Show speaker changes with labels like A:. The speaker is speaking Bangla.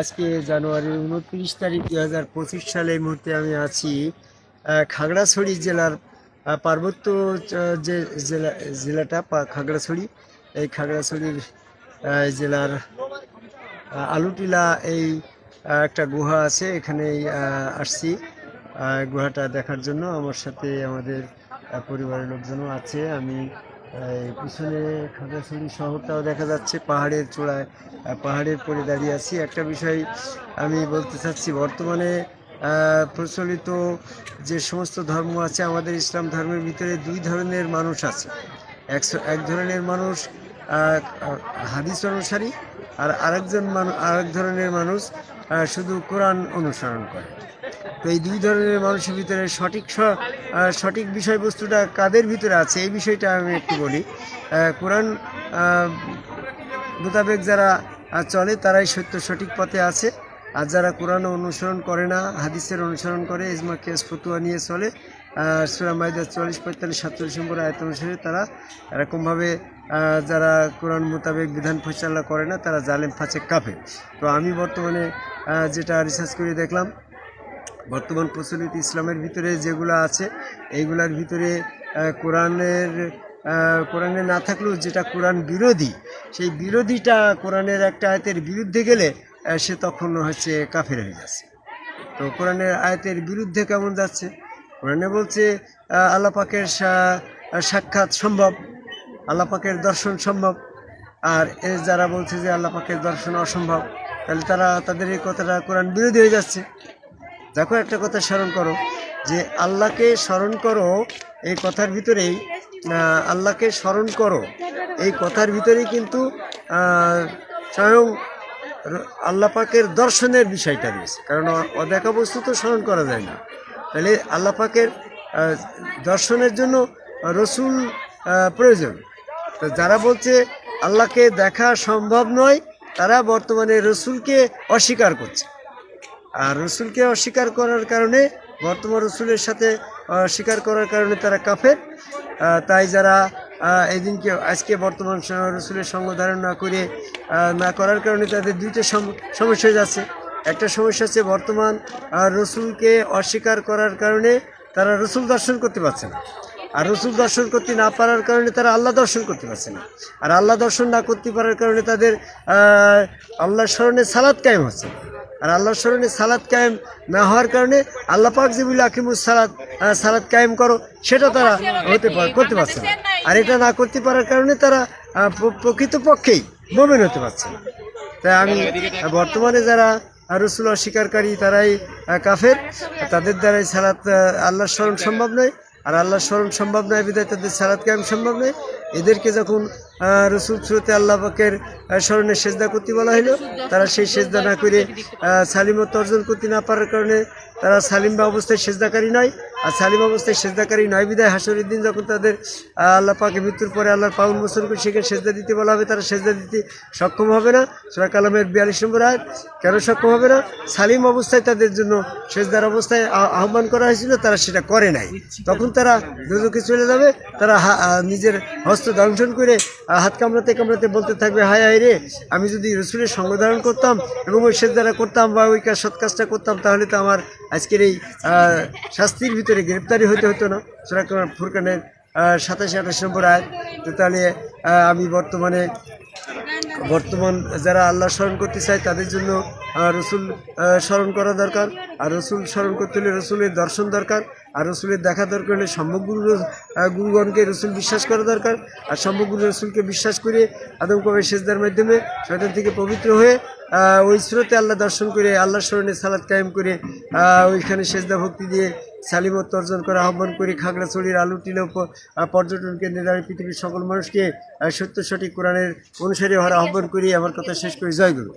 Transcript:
A: আজকে জানুয়ারির উনত্রিশ তারিখ দুই হাজার পঁচিশ সালে এই মুহূর্তে আমি আছি খাগড়াছড়ি জেলার পার্বত্য যে জেলা, জেলাটা খাগড়াছড়ি। এই খাগড়াছড়ির জেলার আলুটিলা এই একটা গুহা আছে, এখানেই আসছি। গুহাটা দেখার জন্য আমার সাথে আমাদের পরিবারের লোকজনও আছে। আমি পিছনে খাগড়াছড়ি শহরটাও দেখা যাচ্ছে, পাহাড়ের চূড়ায় পাহাড়ের পরে দাঁড়িয়ে আছি। একটা বিষয় আমি বলতে চাচ্ছি, বর্তমানে প্রচলিত যে সমস্ত ধর্ম আছে, আমাদের ইসলাম ধর্মের ভিতরে দুই ধরনের মানুষ আছে। একশো এক ধরনের মানুষ হাদিস অনুসারী, আর আরেকজন মানুষ আরেক ধরনের মানুষ শুধু কোরআন অনুসরণ করে। তো এই দুই ধরনের মানুষের ভিতরে সঠিক সঠিক বিষয়বস্তুটা কাদের ভিতরে আছে? এই বিষয়টা আমি একটু বলি। কোরআন মোতাবেক যারা চলে, তারাই সত্য সঠিক পথে আছে। আর যারা কোরআন অনুসরণ করে না, হাদিসের অনুসরণ করে, ইজমা কেস ফতুয়া নিয়ে চলে সুরা মাইদা চুয়াল্লিশ পঁয়তাল্লিশ, সাতচল্লিশ নম্বর আয়ত অনুসারে তারা এরকমভাবে যারা কোরআন মোতাবেক বিধান পরিচালনা করে না, তারা জালেম ফাঁচে কাফে তো আমি বর্তমানে যেটা রিসার্চ করে দেখলাম বর্তমান প্রচলিত ইসলামের ভিতরে যেগুলো আছে, এইগুলার ভিতরে কোরআনের কোরআনে না থাকলেও যেটা কোরআন বিরোধী, সেই বিরোধীটা কোরআনের একটা আয়তের বিরুদ্ধে গেলে সে তখন হচ্ছে কাফের হয়ে যাচ্ছে। তো কোরআনের আয়তের বিরুদ্ধে কেমন যাচ্ছে? কোরআনে বলছে আল্লাপাকের সাক্ষাৎ সম্ভব আল্লাপাকের দর্শন সম্ভব, আর এ যারা বলছে যে আল্লাপাকের দর্শন অসম্ভব, তাহলে তারা, তাদের এই কথাটা কোরআন বিরোধী হয়ে যাচ্ছে। দেখো একটা কথা স্মরণ করো, যে আল্লাহকে স্মরণ করো, এই কথার ভিতরেই আল্লাহকে স্মরণ করো। এই কথার ভিতরেই কিন্তু স্বয়ং র- আল্লাহ পাকের দর্শনের বিষয়টা রয়েছে। কারণ অদেখা বস্তু তো স্মরণ করা যায় না। তাহলে আল্লাহ পাকের দর্শনের জন্য রসুল প্রয়োজন। তো যারা বলছে আল্লাহকে দেখা সম্ভব নয়, তারা বর্তমানে রসুলকে অস্বীকার করছে। আর রসুলকে অস্বীকার করার কারণে, বর্তমান রসুলের সাথে অস্বীকার করার কারণে তারা কাফের। তাই যারা এদিনকে, আজকে বর্তমান রসুলের সঙ্গ ধারণ না করে না করার কারণে তাদের দুইটা সম- সমস্যা হয়ে যাচ্ছে। একটা সমস্যা হচ্ছে বর্তমান রসুলকে অস্বীকার করার কারণে তারা রসুল দর্শন করতে পারছে না। আর রসুল দর্শন করতে না পারার কারণে তারা আল্লাহ দর্শন করতে পারছে না। আর আল্লাহ দর্শন না করতে পারার কারণে তাদের আল্লাহ স্মরণে সালাদ কায়েম হচ্ছে। আর আল্লাহর স্মরণে সালাদ কায়েম না হওয়ার কারণে আল্লাহ পাক যে বলে আকিমুস সালাদ সালাদ কায়েম করো, সেটা তারা হতে পার করতে পারছে না। আর এটা না করতে পারার কারণে তারা প্রকৃতপক্ষেই মোমেন হতে পারছে না। তাই আমি বর্তমানে যারা রসুল অস্বীকারকারী তারাই কাফের, তাদের দ্বারাই সালাদ আল্লাহর স্মরণ সম্ভব নয়। আর আল্লাহর স্মরণ সম্ভব নয়, বিধায় তাদের সালাদ কায়েম সম্ভব নয়। এদেরকে যখন রসুল সুরতে আল্লাহ পাকের স্মরণে সেজদা করতে বলা হলো তারা সেই সেজদা না করে সালিম সালিমত অর্জন করতে না পারার কারণে তারা সালিম বা অবস্থায় সেজদাকারী নয়। আর সালিম অবস্থায় সেজদাকারী নয় বিদায় হাসরের দিন যখন তাদের আল্লাহ পাকে মৃত্যুর পরে আল্লাহর পাউন মোচন করে সেখানে সেজদা দিতে বলা হবে, তারা সেজদা দিতে সক্ষম হবে না। সুরা কালামের বিয়াল্লিশ নম্বর আয় কেন সক্ষম হবে না? সালিম অবস্থায় তাদের জন্য সেজদার অবস্থায় আহ্বান করা হয়েছিল, তারা সেটা করে নাই। তখন তারা দুজকে চলে যাবে, তারা নিজের হস্ত দংশন করে হাত কামড়াতে কামড়াতে বলতে থাকবে, হায় হায় রে, আমি যদি রসুলের সঙ্গ ধারণ করতাম এবং ওই সেজদারা করতাম বা ওই কাজ, সৎ কাজটা করতাম, তাহলে তো আমার আজকের এই শাস্তির ভিতরে গ্রেপ্তারি হতে হতো না সুরা ফুরকানের সাতাশে আঠাশ নম্বর আয় তো তাহলে আমি বর্তমানে, বর্তমান যারা আল্লাহ স্মরণ করতে চায়, তাদের জন্য রসুল স্মরণ করা দরকার। আর রসুল স্মরণ করতে হলে রসুলের দর্শন দরকার। আর রসুলের দেখা দরকার হলে সম্যকগুরু গুরুগণকে রসুল বিশ্বাস করা দরকার। আর সম্যকগুরু রসুলকে বিশ্বাস করে আদম কবে সেজদার মাধ্যমে শয়তান থেকে পবিত্র হয়ে ওই স্রোতে আল্লাহ দর্শন করে আল্লাহ স্মরণে সালাদ কায়েম করে ওইখানে সেজদা ভক্তি দিয়ে সালিমত অর্জন করে, আহ্বান করি খাগড়াছড়ির আলু টিলা পর্যটন কেন্দ্রে দাঁড়িয়ে পৃথিবীর সকল মানুষকে সত্য সঠিক কোরআনের অনুসারী হওয়ার আহ্বান করি। আমার কথা শেষ করি। জয় গুরু।